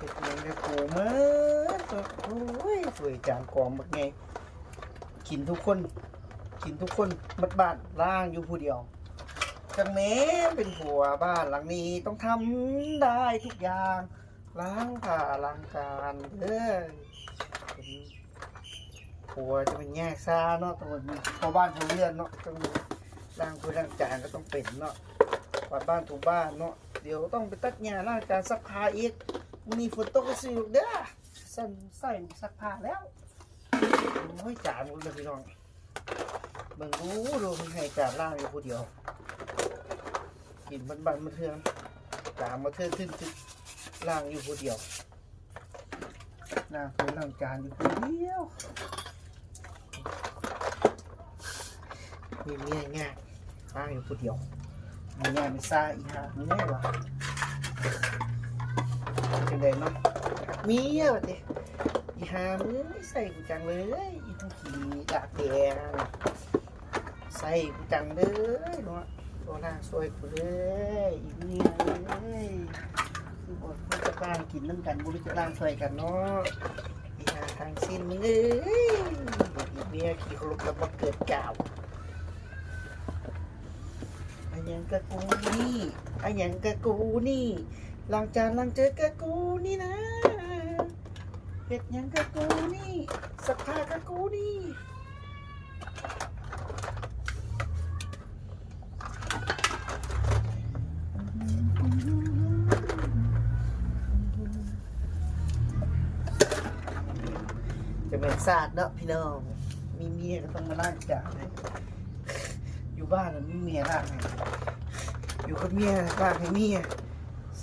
เห็ดเองได้ปูเมื่อโอ้ยสวยจางกอมบักไงกินทุกคน กินทุกคนมัดบ้านล่างอยู่ผู้เดียวจังแม้เป็นผัวบ้านหลังนี้ต้องทำได้ทุกอย่างล้างผ้าล้างจานเด้อเป็นผัวจะเป็นแยกซ่าเนาะต้องมีพอบ้านพอเรือนเนาะต้องล้างพื้ล้างจานก็ต้องเป็นเนาะกวาดบ้านถูบ้านเนาะเดี๋ยวต้องไปตัดหญ้าล้างจานซักผ้าอีก วันนี้ฝนตกก็สิลูกเด้อสั่นใส่ซักผ้าแล้วโอ้ยจานหมดเลยพี่น้องเบิ่งรู้ดูมันให้จานล่างอยู่ผู้เดียว กินบันบันมาเทืองจานมาเทืองขึ้นขึ้นล่างอยู่ผู้เดียวล่างพื้นล่างจานอยู่ผู้เดียวมีเมียง่ายล่างอยู่ผู้เดียวมีง่ายไม่ซ่าอีหามีง่ายวะ เป็นไงเนาะมีเยอะดิอีหามือใส่กูจังเลยอีทั้ขี่ดาบแดงใส่กูจังเลยเนาะตัวล่าสวยกูเลยอีกเนี่ยเลยคือบทมันจะล่างกินน้ำกันบุรุษจะล่างช่วยกันเนาะอีหาทางสิ้นมึงเอ้ยอีเมียขี่คลุกแล้วมาเกิดกล่าวอันยังกะกูนี่อันยังกะกูนี่ ล้างจานล้างเจอกะกูนี่นะเห็ดยังกะกูนี่สักผ้ากะกูนี่จะเป็นศาสตร์เนาะพี่น้อง มีเมียก็ต้องมาล่างจานอยู่บ้านน่ะมีเมียล่างให้อยู่กับเมียล่างให้เมีย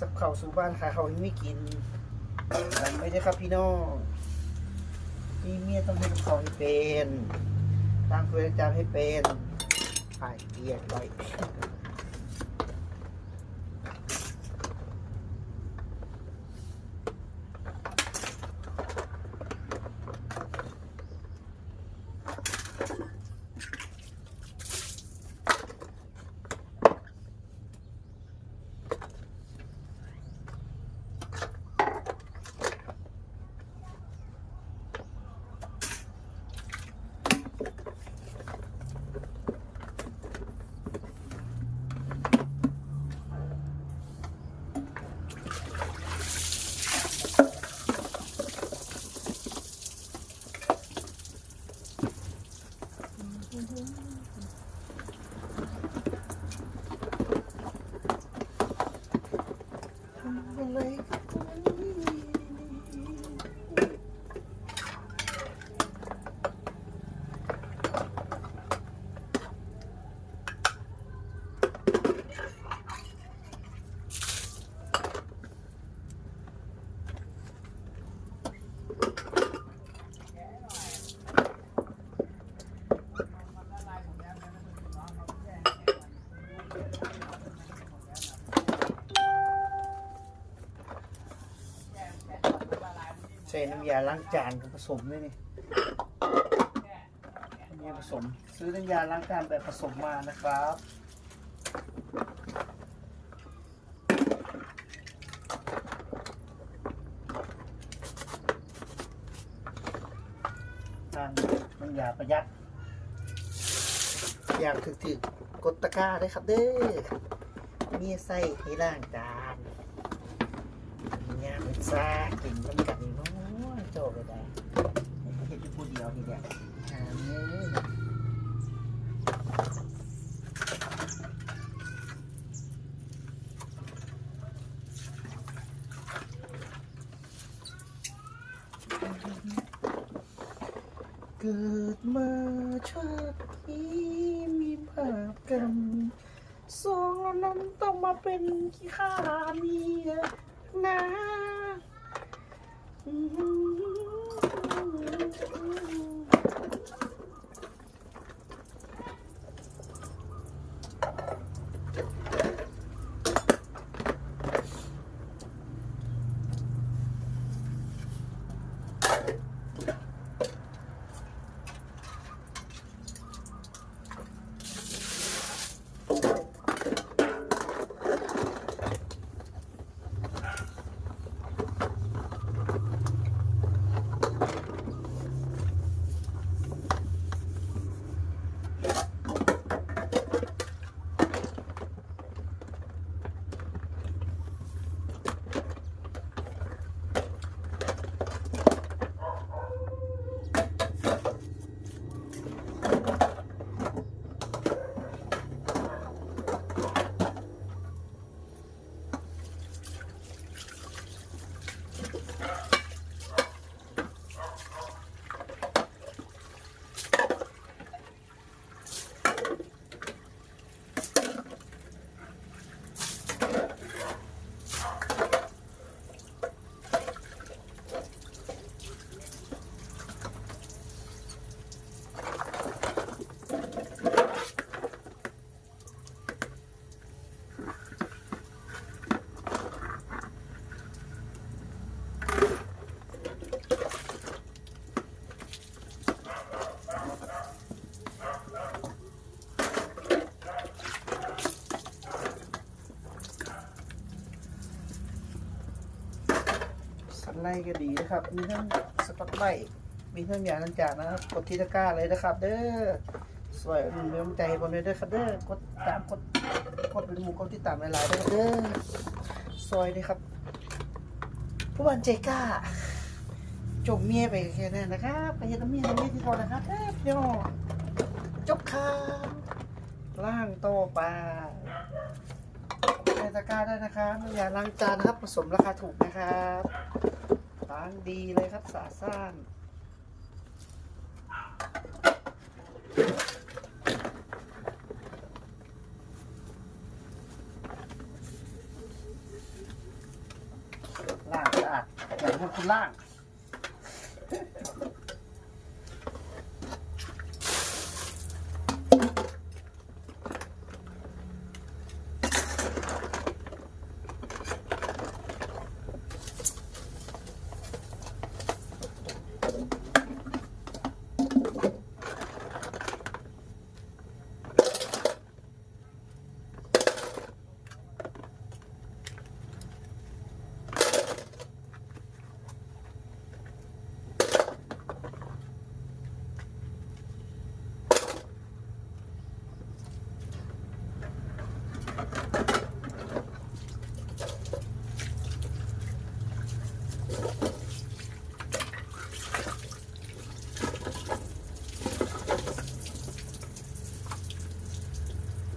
สับเข่าสู่บ้านขายเขาให้ไม่กินทำไม่ได้ครับพี่น้องพี่เมียต้องให้เขาให้เป็นตั้งถ้วยล้างจามให้เป็นถ่ายเปียกไว้ ใส่น้ำยาล้างจานกับผสมด้วยนี่น้ำยาผสม ซื้อน้ำยาล้างจานแบบผสมมานะครับทานน้ำยาประหยัดอยากถึกถึกๆกดตะกร้าได้ครับเด้อมีใส่ให้ล้างจาน งานเป็นซ่ากินน้ำกันเนาะโจบเลยได้เห็นอยู่ผู้เดียวนี่แหละหาเนื้อเกิดมาชาตินี้มีภาพกรรมสองแล้วนั้นต้องมาเป็นขี้ข้าเมีย No. ไล่ก็ดีนะครับ มีทั้งสกอตไลท์มีทั้งยาลังจานนะครับ กดที่ตะกร้าเลยนะครับ เด้อ สวยเป็นกำลังใจผมเลยเด้อครับเด้อ กดตามกดกดเป็นหมู่กดที่ตามหลายๆเด้อเด้อซอยเลยครับ ผู้บันใจกล้าจมเมียไปแค่นั้นนะครับ ไปเห็นน้ำเมียน้ำเมียที่พอนะครับเดียวจบข่าวล่างโตปลา ตะกร้าได้นะครับน้ำยาล้างจานนะครับ ผสมราคาถูกนะครับล้างดีเลยครับสะอาดซ่านล่างสะอาดอย่างคุณล่าง